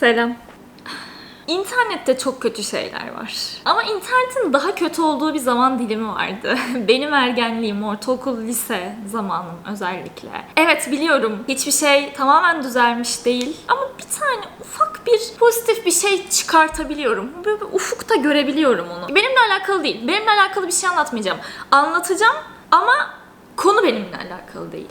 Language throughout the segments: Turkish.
Selam. İnternette çok kötü şeyler var. Ama internetin daha kötü olduğu bir zaman dilimi vardı. Benim ergenliğim, ortaokul, lise zamanım özellikle. Evet biliyorum hiçbir şey tamamen düzelmiş değil. Ama bir tane ufak bir pozitif bir şey çıkartabiliyorum. Böyle bir ufukta görebiliyorum onu. Benimle alakalı değil. Benimle alakalı bir şey anlatmayacağım. Anlatacağım ama konu benimle alakalı değil.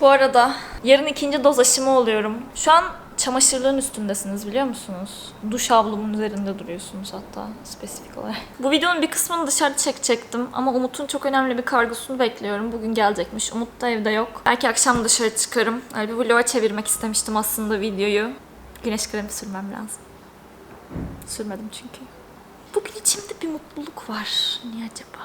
Bu arada yarın ikinci doz aşımı oluyorum. Şu an çamaşırlığın üstündesiniz biliyor musunuz? Duş havlumun üzerinde duruyorsunuz hatta spesifik olarak. Bu videonun bir kısmını dışarıda çekecektim ama Umut'un çok önemli bir kargosunu bekliyorum. Bugün gelecekmiş. Umut da evde yok. Belki akşam dışarı çıkarım. Öyle bir vloga çevirmek istemiştim aslında videoyu. Güneş kremi sürmem lazım. Sürmedim çünkü. Bugün içimde bir mutluluk var. Niye acaba?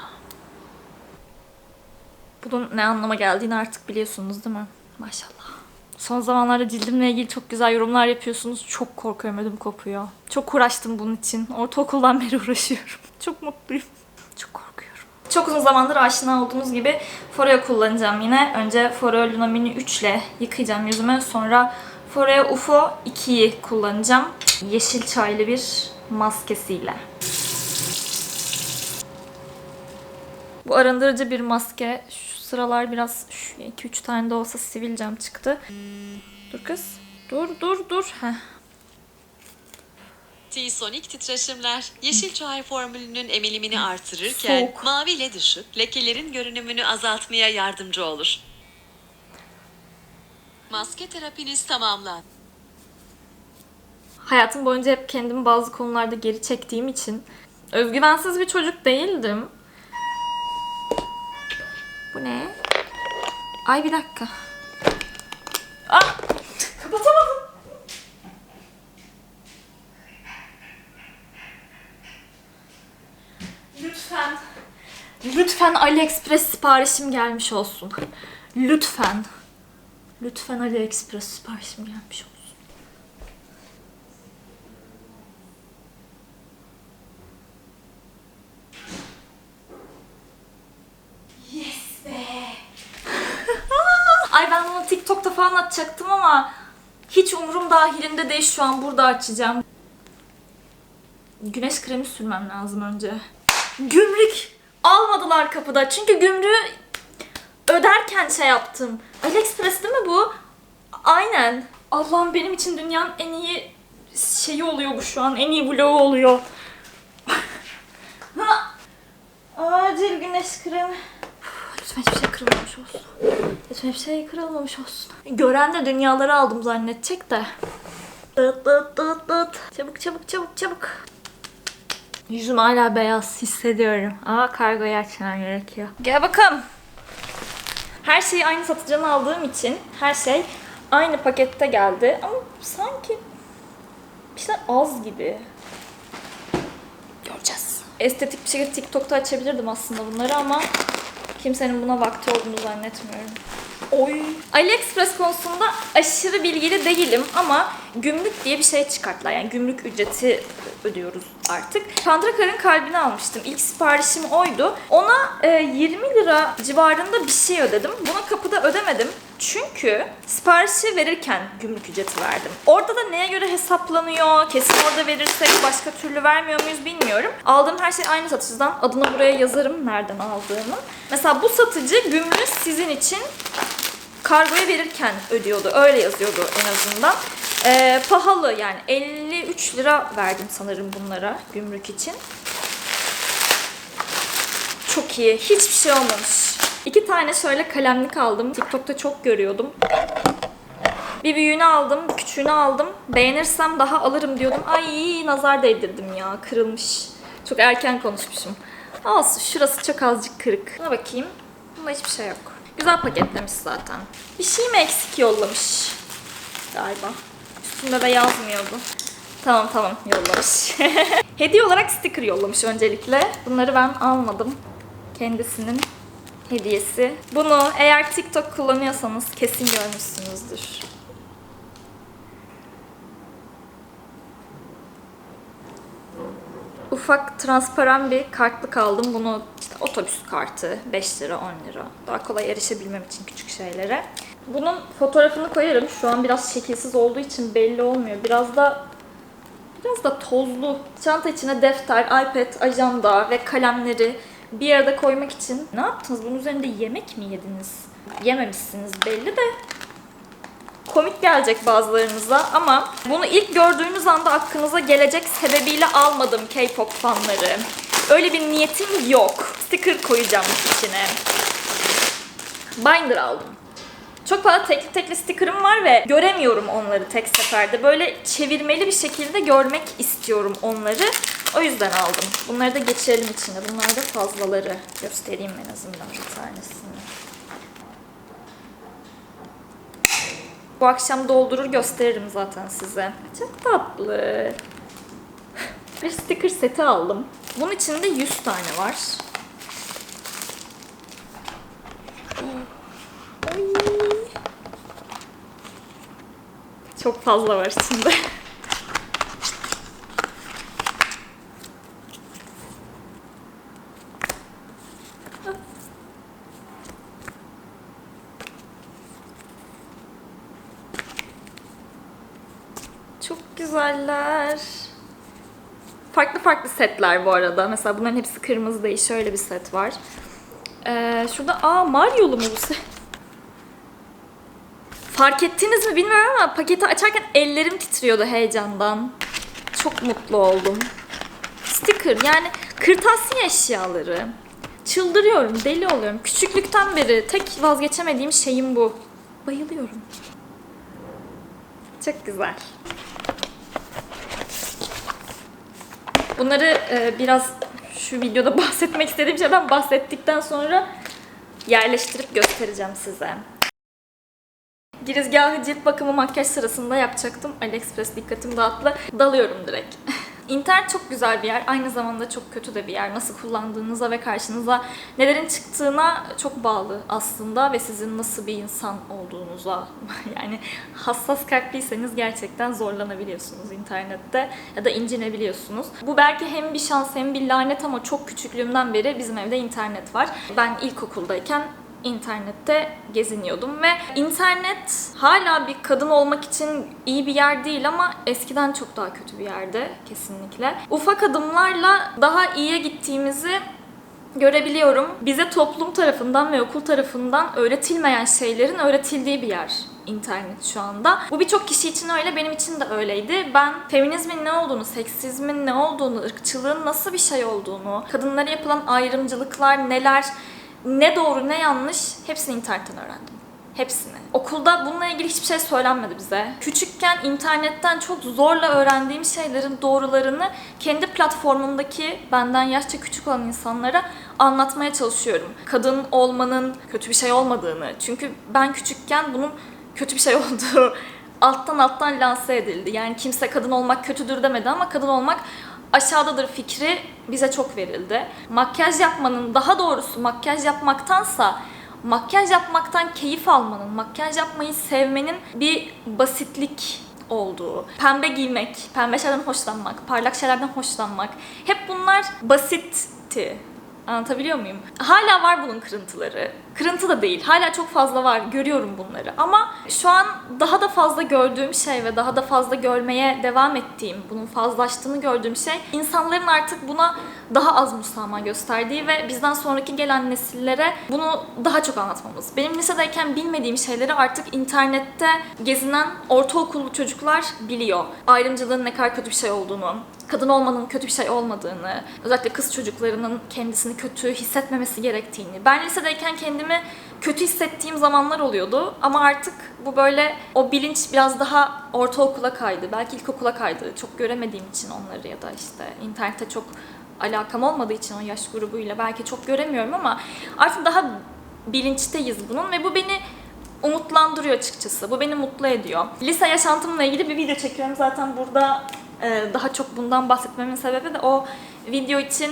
Bunun ne anlama geldiğini artık biliyorsunuz değil mi? Maşallah. Son zamanlarda cildimle ilgili çok güzel yorumlar yapıyorsunuz. Çok korkuyorum ödüm kopuyor. Çok uğraştım bunun için. Ortaokuldan beri uğraşıyorum. Çok mutluyum. Çok korkuyorum. Çok uzun zamandır aşina olduğunuz gibi Foreo kullanacağım yine. Önce Foreo Luna Mini 3 ile yıkayacağım yüzümü. Sonra Foreo UFO 2'yi kullanacağım. Yeşil çaylı bir maskesiyle. Bu arındırıcı bir maske. Şu sıralar biraz 2-3 tane de olsa sivilcem çıktı. Dur kız. Dur dur dur. Heh. T-Sonic titreşimler yeşil çay formülünün emilimini artırırken Soğuk. mavi led ışık lekelerin görünümünü azaltmaya yardımcı olur. Maske terapiniz tamamlandı. Hayatım boyunca hep kendimi bazı konularda geri çektiğim için özgüvensiz bir çocuk değildim. Bu ne? Ay bir dakika. Ah! Kapatamadım. Lütfen. Lütfen AliExpress siparişim gelmiş olsun. Lütfen. Lütfen AliExpress siparişim gelmiş olsun. Yes be. Ay ben bunu TikTok'ta falan atacaktım ama hiç umurum dahilinde değil şu an burada açacağım. Güneş kremi sürmem lazım önce. Gümrük almadılar kapıda çünkü gümrüğü öderken şey yaptım. AliExpress değil mi bu? Aynen. Allah'ım benim için dünyanın en iyi şeyi oluyor bu şu an. En iyi vlogu oluyor. Acil güneş kremi. Lütfen hiçbir şey kırılmamış olsun. Lütfen hiçbir şey kırılmamış olsun. Gören de dünyaları aldım zannedecek de. Dıt dıt dıt dıt. Çabuk çabuk çabuk çabuk. Yüzüm hala beyaz hissediyorum. Ama kargoyu açmam gerekiyor. Gel bakalım. Her şeyi aynı satıcıdan aldığım için her şey aynı pakette geldi. Ama sanki bir şeyler az gibi. Göreceğiz. Estetik bir şekilde TikTok'ta açabilirdim aslında bunları ama kimsenin buna vakti olduğunu zannetmiyorum. Oy. AliExpress konusunda aşırı bilgili değilim ama gümrük diye bir şey çıkarttılar. Yani gümrük ücreti ödüyoruz artık. Pandrakar'ın kalbini almıştım. İlk siparişim oydu. Ona e, 20 lira civarında bir şey ödedim. Bunu kapıda ödemedim. Çünkü siparişi verirken gümrük ücreti verdim. Orada da neye göre hesaplanıyor, kesin orada verirsek başka türlü vermiyor muyuz bilmiyorum. Aldığım her şey aynı satıcıdan. Adını buraya yazarım nereden aldığımı. Mesela bu satıcı gümrüğü sizin için kargoya verirken ödüyordu. Öyle yazıyordu en azından. Ee, pahalı yani 53 lira verdim sanırım bunlara gümrük için. Çok iyi. Hiçbir şey olmamış. İki tane şöyle kalemlik aldım. TikTok'ta çok görüyordum. Bir büyüğünü aldım, bir küçüğünü aldım. Beğenirsem daha alırım diyordum. Ay nazar değdirdim ya. Kırılmış. Çok erken konuşmuşum. Olsun. Şurası çok azıcık kırık. Buna bakayım. Bunda hiçbir şey yok. Güzel paketlemiş zaten. Bir şey mi eksik yollamış? Galiba. Üstünde de yazmıyordu. Tamam tamam yollamış. Hediye olarak sticker yollamış öncelikle. Bunları ben almadım. Kendisinin hediyesi. Bunu eğer TikTok kullanıyorsanız kesin görmüşsünüzdür. Ufak transparan bir kartlık aldım. Bunu işte otobüs kartı 5 lira 10 lira. Daha kolay erişebilmem için küçük şeylere. Bunun fotoğrafını koyarım. Şu an biraz şekilsiz olduğu için belli olmuyor. Biraz da biraz da tozlu. Çanta içine defter, iPad, ajanda ve kalemleri bir arada koymak için ne yaptınız? Bunun üzerinde yemek mi yediniz? Yememişsiniz belli de komik gelecek bazılarınıza ama bunu ilk gördüğünüz anda aklınıza gelecek sebebiyle almadım K-pop fanları. Öyle bir niyetim yok. Sticker koyacağım içine. Binder aldım. Çok fazla tekli tekli sticker'ım var ve göremiyorum onları tek seferde. Böyle çevirmeli bir şekilde görmek istiyorum onları. O yüzden aldım. Bunları da geçirelim içine. Bunlar da fazlaları. Göstereyim en azından bir tanesini. Bu akşam doldurur gösteririm zaten size. Çok tatlı. Bir sticker seti aldım. Bunun içinde 100 tane var. Ay. Çok fazla var içinde. Çok güzeller. Farklı farklı setler bu arada. Mesela bunların hepsi kırmızı değil. Şöyle bir set var. Ee, şurada aa Mario'lu mu bu set? Fark ettiniz mi bilmiyorum ama paketi açarken ellerim titriyordu heyecandan. Çok mutlu oldum. Sticker yani kırtasiye eşyaları. Çıldırıyorum, deli oluyorum. Küçüklükten beri tek vazgeçemediğim şeyim bu. Bayılıyorum. Çok güzel. Bunları e, biraz şu videoda bahsetmek istediğim şeyden bahsettikten sonra yerleştirip göstereceğim size. Girizgahı cilt bakımı makyaj sırasında yapacaktım. AliExpress dikkatim dağıttı. Dalıyorum direkt. İnternet çok güzel bir yer. Aynı zamanda çok kötü de bir yer. Nasıl kullandığınıza ve karşınıza nelerin çıktığına çok bağlı aslında ve sizin nasıl bir insan olduğunuza. yani hassas kalpliyseniz gerçekten zorlanabiliyorsunuz internette ya da incinebiliyorsunuz. Bu belki hem bir şans hem bir lanet ama çok küçüklüğümden beri bizim evde internet var. Ben ilkokuldayken internette geziniyordum ve internet hala bir kadın olmak için iyi bir yer değil ama eskiden çok daha kötü bir yerde kesinlikle. Ufak adımlarla daha iyiye gittiğimizi görebiliyorum. Bize toplum tarafından ve okul tarafından öğretilmeyen şeylerin öğretildiği bir yer internet şu anda. Bu birçok kişi için öyle, benim için de öyleydi. Ben feminizmin ne olduğunu, seksizmin ne olduğunu, ırkçılığın nasıl bir şey olduğunu, kadınlara yapılan ayrımcılıklar neler, ne doğru ne yanlış hepsini internetten öğrendim. Hepsini. Okulda bununla ilgili hiçbir şey söylenmedi bize. Küçükken internetten çok zorla öğrendiğim şeylerin doğrularını kendi platformumdaki benden yaşça küçük olan insanlara anlatmaya çalışıyorum. Kadın olmanın kötü bir şey olmadığını. Çünkü ben küçükken bunun kötü bir şey olduğu alttan alttan lanse edildi. Yani kimse kadın olmak kötüdür demedi ama kadın olmak aşağıdadır fikri bize çok verildi. Makyaj yapmanın, daha doğrusu makyaj yapmaktansa makyaj yapmaktan keyif almanın, makyaj yapmayı sevmenin bir basitlik olduğu, pembe giymek, pembe şeylerden hoşlanmak, parlak şeylerden hoşlanmak hep bunlar basitti. Anlatabiliyor muyum? Hala var bunun kırıntıları. Kırıntı da değil. Hala çok fazla var. Görüyorum bunları. Ama şu an daha da fazla gördüğüm şey ve daha da fazla görmeye devam ettiğim, bunun fazlaştığını gördüğüm şey insanların artık buna daha az müsamaha gösterdiği ve bizden sonraki gelen nesillere bunu daha çok anlatmamız. Benim lisedeyken bilmediğim şeyleri artık internette gezinen ortaokullu çocuklar biliyor. Ayrımcılığın ne kadar kötü bir şey olduğunu, kadın olmanın kötü bir şey olmadığını, özellikle kız çocuklarının kendisini kötü hissetmemesi gerektiğini. Ben lisedeyken kendimi kötü hissettiğim zamanlar oluyordu ama artık bu böyle o bilinç biraz daha ortaokula kaydı. Belki ilkokula kaydı. Çok göremediğim için onları ya da işte internette çok alakam olmadığı için o yaş grubuyla belki çok göremiyorum ama artık daha bilinçteyiz bunun ve bu beni umutlandırıyor açıkçası. Bu beni mutlu ediyor. Lise yaşantımla ilgili bir video çekiyorum. Zaten burada e, daha çok bundan bahsetmemin sebebi de o video için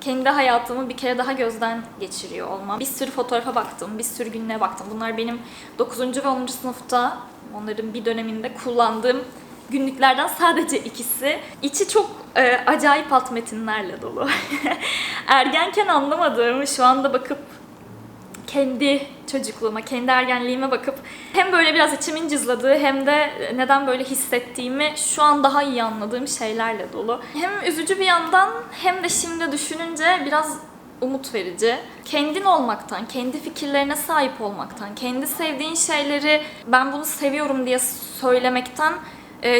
kendi hayatımı bir kere daha gözden geçiriyor olmam. Bir sürü fotoğrafa baktım, bir sürü günlüğe baktım. Bunlar benim 9. ve 10. sınıfta onların bir döneminde kullandığım günlüklerden sadece ikisi. İçi çok e, acayip alt metinlerle dolu. Ergenken anlamadığım, şu anda bakıp kendi çocukluğuma, kendi ergenliğime bakıp hem böyle biraz içimin cızladığı hem de neden böyle hissettiğimi şu an daha iyi anladığım şeylerle dolu. Hem üzücü bir yandan hem de şimdi düşününce biraz umut verici. Kendin olmaktan, kendi fikirlerine sahip olmaktan, kendi sevdiğin şeyleri ben bunu seviyorum diye söylemekten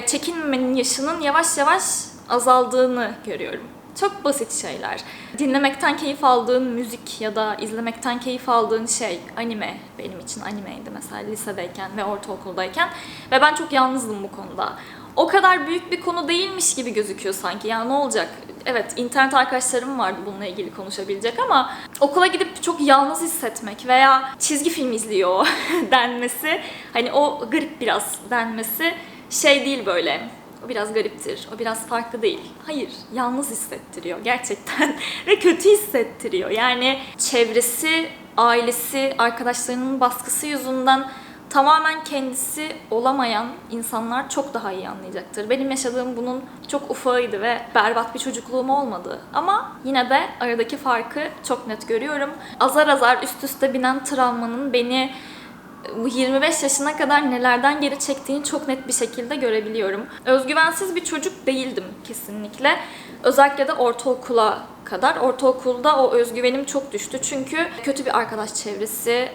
çekinmemenin yaşının yavaş yavaş azaldığını görüyorum. Çok basit şeyler. Dinlemekten keyif aldığın müzik ya da izlemekten keyif aldığın şey anime benim için animeydi mesela lisedeyken ve ortaokuldayken ve ben çok yalnızdım bu konuda. O kadar büyük bir konu değilmiş gibi gözüküyor sanki. Ya ne olacak? Evet internet arkadaşlarım vardı bununla ilgili konuşabilecek ama okula gidip çok yalnız hissetmek veya çizgi film izliyor denmesi hani o garip biraz denmesi şey değil böyle o biraz gariptir, o biraz farklı değil. Hayır, yalnız hissettiriyor gerçekten ve kötü hissettiriyor. Yani çevresi, ailesi, arkadaşlarının baskısı yüzünden tamamen kendisi olamayan insanlar çok daha iyi anlayacaktır. Benim yaşadığım bunun çok ufağıydı ve berbat bir çocukluğum olmadı. Ama yine de aradaki farkı çok net görüyorum. Azar azar üst üste binen travmanın beni bu 25 yaşına kadar nelerden geri çektiğini çok net bir şekilde görebiliyorum. Özgüvensiz bir çocuk değildim kesinlikle. Özellikle de ortaokula kadar. Ortaokulda o özgüvenim çok düştü. Çünkü kötü bir arkadaş çevresi,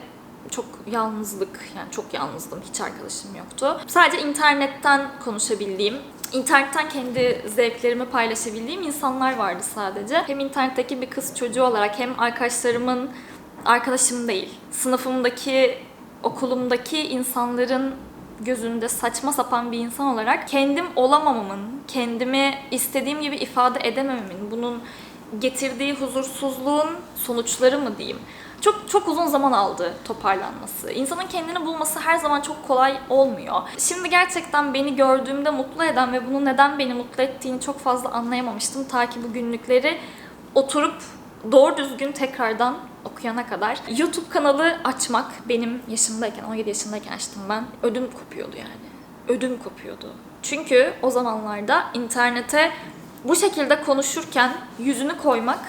çok yalnızlık, yani çok yalnızdım. Hiç arkadaşım yoktu. Sadece internetten konuşabildiğim, internetten kendi zevklerimi paylaşabildiğim insanlar vardı sadece. Hem internetteki bir kız çocuğu olarak hem arkadaşlarımın arkadaşım değil, sınıfımdaki okulumdaki insanların gözünde saçma sapan bir insan olarak kendim olamamamın, kendimi istediğim gibi ifade edemememin, bunun getirdiği huzursuzluğun sonuçları mı diyeyim? Çok çok uzun zaman aldı toparlanması. İnsanın kendini bulması her zaman çok kolay olmuyor. Şimdi gerçekten beni gördüğümde mutlu eden ve bunun neden beni mutlu ettiğini çok fazla anlayamamıştım. Ta ki bu günlükleri oturup doğru düzgün tekrardan okuyana kadar. YouTube kanalı açmak benim yaşımdayken, 17 yaşındayken açtım ben. Ödüm kopuyordu yani. Ödüm kopuyordu. Çünkü o zamanlarda internete bu şekilde konuşurken yüzünü koymak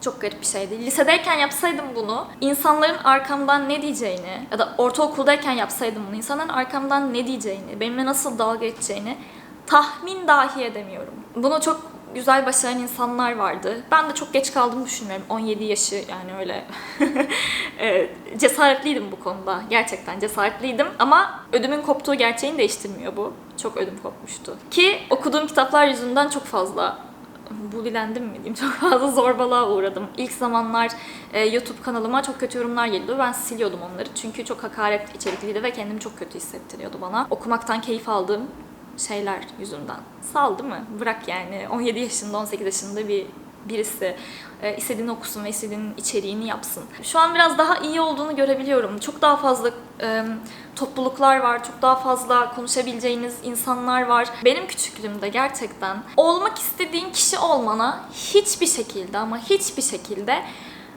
çok garip bir şeydi. Lisedeyken yapsaydım bunu, insanların arkamdan ne diyeceğini ya da ortaokuldayken yapsaydım bunu, insanların arkamdan ne diyeceğini, benimle nasıl dalga geçeceğini tahmin dahi edemiyorum. Bunu çok güzel başaran insanlar vardı. Ben de çok geç kaldım düşünmüyorum. 17 yaşı yani öyle e, cesaretliydim bu konuda. Gerçekten cesaretliydim. Ama ödümün koptuğu gerçeğini değiştirmiyor bu. Çok ödüm kopmuştu. Ki okuduğum kitaplar yüzünden çok fazla bulilendim mi diyeyim çok fazla zorbalığa uğradım. İlk zamanlar e, YouTube kanalıma çok kötü yorumlar geliyordu. Ben siliyordum onları çünkü çok hakaret içerikliydi ve kendimi çok kötü hissettiriyordu bana. Okumaktan keyif aldığım şeyler yüzünden. Sal değil mi? Bırak yani 17 yaşında 18 yaşında bir birisi e, istediğini okusun ve istediğinin içeriğini yapsın. Şu an biraz daha iyi olduğunu görebiliyorum. Çok daha fazla e, topluluklar var, çok daha fazla konuşabileceğiniz insanlar var. Benim küçüklüğümde gerçekten olmak istediğin kişi olmana hiçbir şekilde ama hiçbir şekilde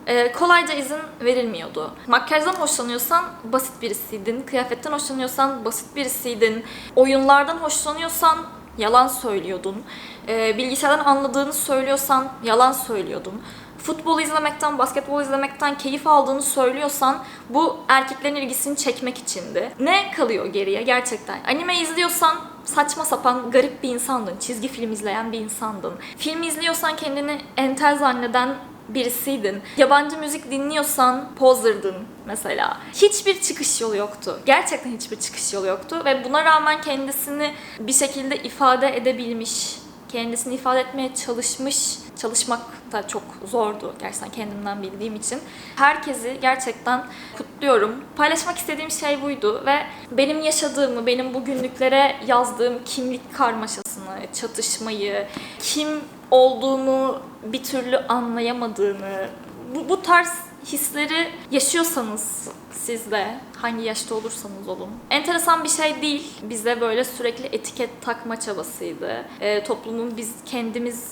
e, kolayca izin verilmiyordu. Makyajdan hoşlanıyorsan basit birisiydin, kıyafetten hoşlanıyorsan basit birisiydin, oyunlardan hoşlanıyorsan yalan söylüyordun, e, bilgisayardan anladığını söylüyorsan yalan söylüyordun. Futbol izlemekten, basketbol izlemekten keyif aldığını söylüyorsan bu erkeklerin ilgisini çekmek içindi. Ne kalıyor geriye gerçekten? Anime izliyorsan saçma sapan garip bir insandın. Çizgi film izleyen bir insandın. Film izliyorsan kendini entel zanneden birisiydin. Yabancı müzik dinliyorsan poser'dın mesela. Hiçbir çıkış yolu yoktu. Gerçekten hiçbir çıkış yolu yoktu ve buna rağmen kendisini bir şekilde ifade edebilmiş, kendisini ifade etmeye çalışmış. Çalışmak da çok zordu gerçekten kendimden bildiğim için. Herkesi gerçekten kutluyorum. Paylaşmak istediğim şey buydu ve benim yaşadığımı, benim bu günlüklere yazdığım kimlik karmaşasını, çatışmayı, kim olduğumu bir türlü anlayamadığını, bu, bu tarz hisleri yaşıyorsanız siz de hangi yaşta olursanız olun. Enteresan bir şey değil. Bize böyle sürekli etiket takma çabasıydı. Ee, toplumun biz kendimiz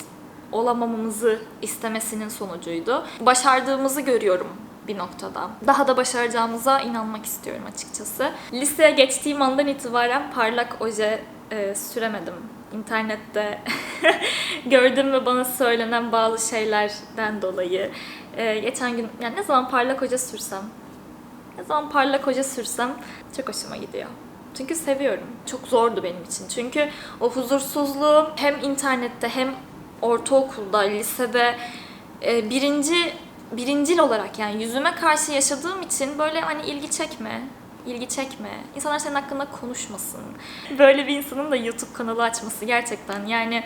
olamamamızı istemesinin sonucuydu. Başardığımızı görüyorum bir noktada. Daha da başaracağımıza inanmak istiyorum açıkçası. Liseye geçtiğim andan itibaren parlak oje e, süremedim internette gördüğüm ve bana söylenen bazı şeylerden dolayı e, geçen gün yani ne zaman parlak hoca sürsem ne zaman parlak hoca sürsem çok hoşuma gidiyor. Çünkü seviyorum. Çok zordu benim için. Çünkü o huzursuzluğu hem internette hem ortaokulda, lisede e, birinci birincil olarak yani yüzüme karşı yaşadığım için böyle hani ilgi çekme, ilgi çekme. İnsanlar senin hakkında konuşmasın. Böyle bir insanın da YouTube kanalı açması gerçekten yani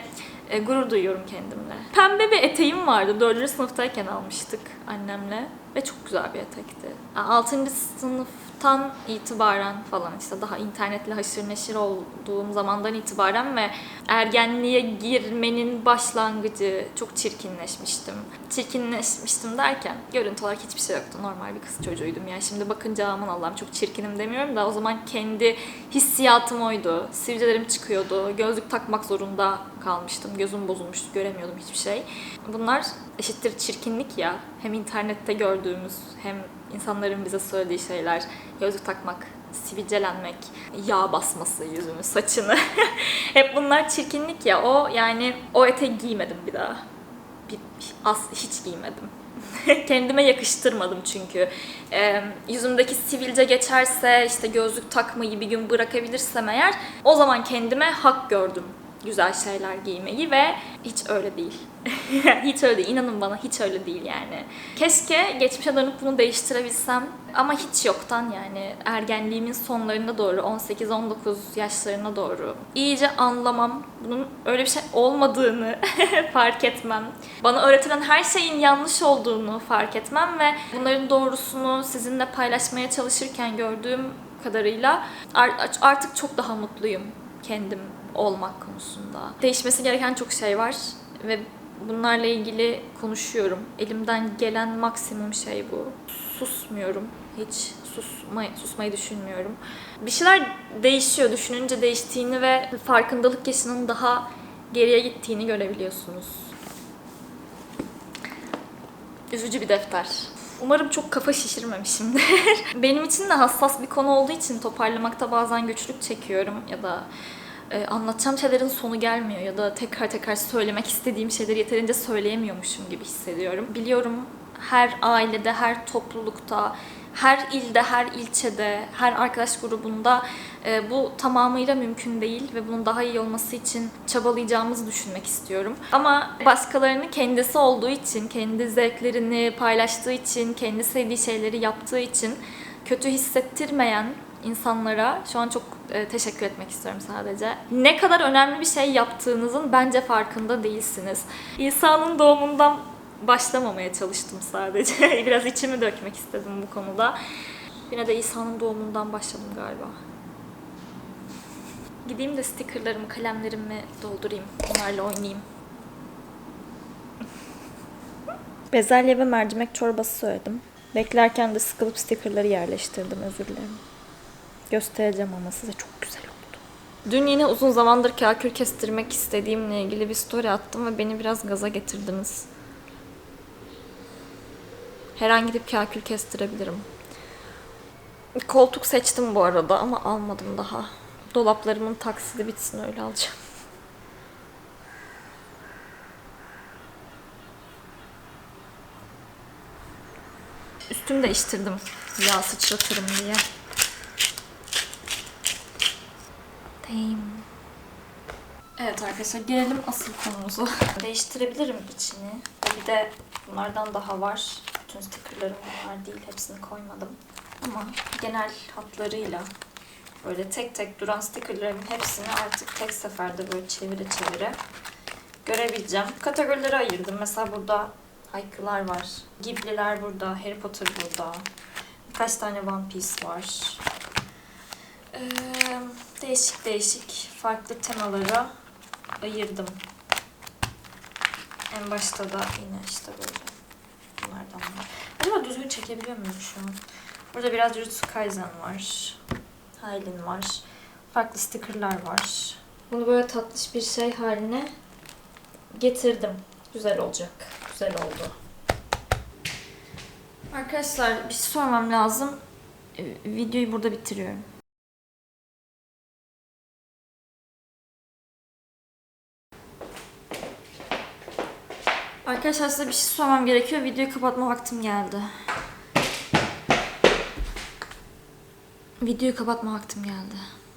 e, gurur duyuyorum kendimle. Pembe bir eteğim vardı. 4. sınıftayken almıştık annemle. Ve çok güzel bir etekti. 6. sınıftan itibaren falan işte daha internetle haşır neşir olduğum zamandan itibaren ve ergenliğe girmenin başlangıcı çok çirkinleşmiştim. Çirkinleşmiştim derken görüntü olarak hiçbir şey yoktu. Normal bir kız çocuğuydum. Yani şimdi bakınca aman Allah'ım çok çirkinim demiyorum da o zaman kendi hissiyatım oydu. Sivilcelerim çıkıyordu. Gözlük takmak zorunda kalmıştım. Gözüm bozulmuştu. Göremiyordum hiçbir şey. Bunlar eşittir çirkinlik ya. Hem internette gördüğümüz hem insanların bize söylediği şeyler. Gözlük takmak, sivilcelenmek, yağ basması yüzümü, saçını. Hep bunlar çirkinlik ya. O yani o eteği giymedim bir daha. Bir, az, hiç giymedim. Kendime yakıştırmadım çünkü. Ee, yüzümdeki sivilce geçerse, işte gözlük takmayı bir gün bırakabilirsem eğer, o zaman kendime hak gördüm güzel şeyler giymeyi ve hiç öyle değil. hiç öyle değil. İnanın bana hiç öyle değil yani. Keşke geçmişe dönüp bunu değiştirebilsem ama hiç yoktan yani ergenliğimin sonlarına doğru 18-19 yaşlarına doğru iyice anlamam, bunun öyle bir şey olmadığını fark etmem, bana öğretilen her şeyin yanlış olduğunu fark etmem ve bunların doğrusunu sizinle paylaşmaya çalışırken gördüğüm kadarıyla art- artık çok daha mutluyum kendim olmak konusunda. Değişmesi gereken çok şey var ve bunlarla ilgili konuşuyorum. Elimden gelen maksimum şey bu. Susmuyorum. Hiç susmayı, susmayı düşünmüyorum. Bir şeyler değişiyor. Düşününce değiştiğini ve farkındalık yaşının daha geriye gittiğini görebiliyorsunuz. Üzücü bir defter. Umarım çok kafa şişirmemişimdir. Benim için de hassas bir konu olduğu için toparlamakta bazen güçlük çekiyorum ya da e, anlatacağım şeylerin sonu gelmiyor ya da tekrar tekrar söylemek istediğim şeyleri yeterince söyleyemiyormuşum gibi hissediyorum. Biliyorum her ailede, her toplulukta, her ilde, her ilçede, her arkadaş grubunda e, bu tamamıyla mümkün değil ve bunun daha iyi olması için çabalayacağımızı düşünmek istiyorum. Ama başkalarının kendisi olduğu için, kendi zevklerini paylaştığı için, kendi sevdiği şeyleri yaptığı için kötü hissettirmeyen insanlara şu an çok e, teşekkür etmek istiyorum sadece. Ne kadar önemli bir şey yaptığınızın bence farkında değilsiniz. İsa'nın doğumundan başlamamaya çalıştım sadece. Biraz içimi dökmek istedim bu konuda. Yine de İsa'nın doğumundan başladım galiba. Gideyim de stickerlarımı, kalemlerimi doldurayım. Onlarla oynayayım. Bezelye ve mercimek çorbası söyledim. Beklerken de sıkılıp stickerları yerleştirdim. Özür dilerim. Göstereceğim ama size çok güzel oldu. Dün yine uzun zamandır kakül kestirmek istediğimle ilgili bir story attım ve beni biraz gaza getirdiniz. Her an gidip kakül kestirebilirim. Koltuk seçtim bu arada ama almadım daha. Dolaplarımın taksidi bitsin öyle alacağım. Üstümü değiştirdim. Yağ sıçratırım diye. Damn. Evet arkadaşlar gelelim asıl konumuza. Değiştirebilirim içini. Bir de bunlardan daha var. Bütün stickerlarım bunlar değil. Hepsini koymadım. Ama genel hatlarıyla böyle tek tek duran stickerların hepsini artık tek seferde böyle çevire çevire görebileceğim. Kategorilere ayırdım. Mesela burada Haykılar var. Ghibli'ler burada. Harry Potter burada. Birkaç tane One Piece var. Ee, değişik değişik farklı temalara ayırdım. En başta da yine işte böyle bunlardan var. Acaba düzgün çekebiliyor muyum şu an? Burada biraz Jujutsu Kaisen var. Haylin var. Farklı stickerlar var. Bunu böyle tatlış bir şey haline getirdim. Güzel olacak. Güzel oldu. Arkadaşlar bir şey sormam lazım. Videoyu burada bitiriyorum. Arkadaşlar size bir şey söylemem gerekiyor. Videoyu kapatma vaktim geldi. Videoyu kapatma vaktim geldi.